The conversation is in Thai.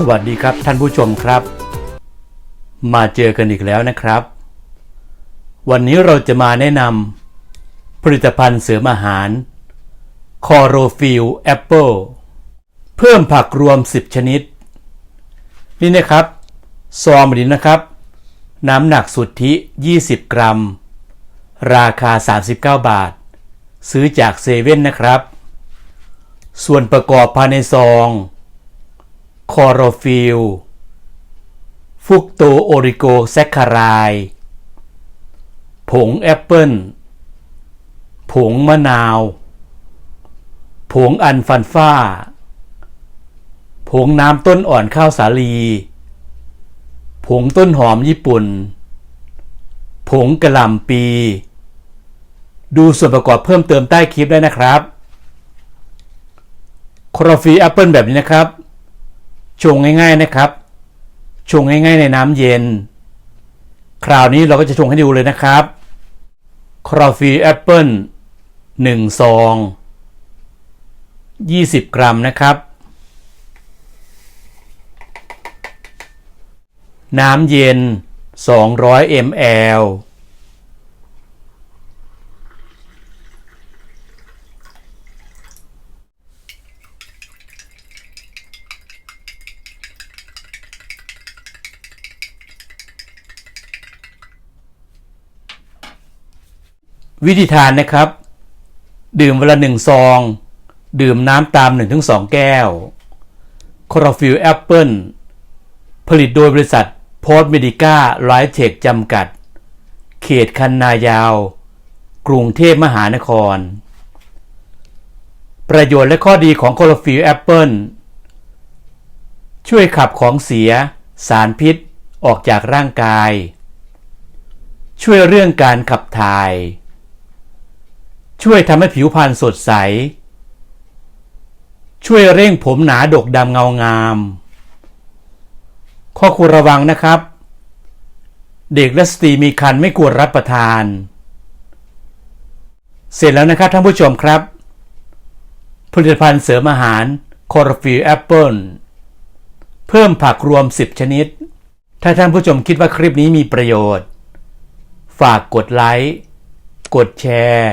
สวัสดีครับท่านผู้ชมครับ มาเจอกันอีกแล้วนะครับ วันนี้เราจะมาแนะนำผลิตภัณฑ์เสริมอาหารคอโรฟิลแอปเปิลเพิ่มผักรวม 10 ชนิด นี่นะครับซองแบบนี้นะครับ น้ำหนักสุทธิ 20 กรัม ราคา 39 บาท ซื้อจากเซเว่นนะครับ ส่วนประกอบภายในซอง คอโรฟิลฟุกโตโอริโกแซคคารายผงแอปเปิลผงมะนาว ผงอันฟันฟ้า ผงน้ำต้นอ่อนข้าวสาลี ผงต้นหอมญี่ปุ่น ผงกระหล่ำปี ดูส่วนประกอบเพิ่มเติมใต้คลิปได้นะครับคอโรฟิลแอปเปิลแบบนี้นะครับ ชงง่าย ๆนะครับ ชงง่าย ๆ ในน้ำเย็น คราวนี้เราก็จะชงให้ดูเลยนะครับครอฟีแอปเปิลหนึ่งซองยี่สิบกรัมนะครับ น้ำเย็น200 ml วิธีทานนะครับ ดื่มเวลาหนึ่งซอง ดื่มน้ำตาม 1-2 แก้วคอร์ฟิลแอปเปิลผลิตโดยบริษัทโพสเมดิก้าไลท์เทคจำกัด เขตคันนายาว กรุงเทพมหานคร ประโยชน์และข้อดีของคอร์ฟิลแอปเปิลช่วยขับของเสีย สารพิษออกจากร่างกาย ช่วยเรื่องการขับถ่าย ช่วยทำให้ผิวพรรณสดใส ช่วยเร่งผมหนาดกดำเงางาม ข้อควรระวังนะครับ เด็กและสตรีมีครรภ์ไม่ควรรับประทาน เสร็จแล้วนะครับท่านผู้ชมครับ ผลิตภัณฑ์เสริมอาหารคอร์ฟิลแอปเปิลเพิ่มผักรวม 10 ชนิด ถ้าท่านผู้ชมคิดว่าคลิปนี้มีประโยชน์ ฝากกดไลค์ กดแชร์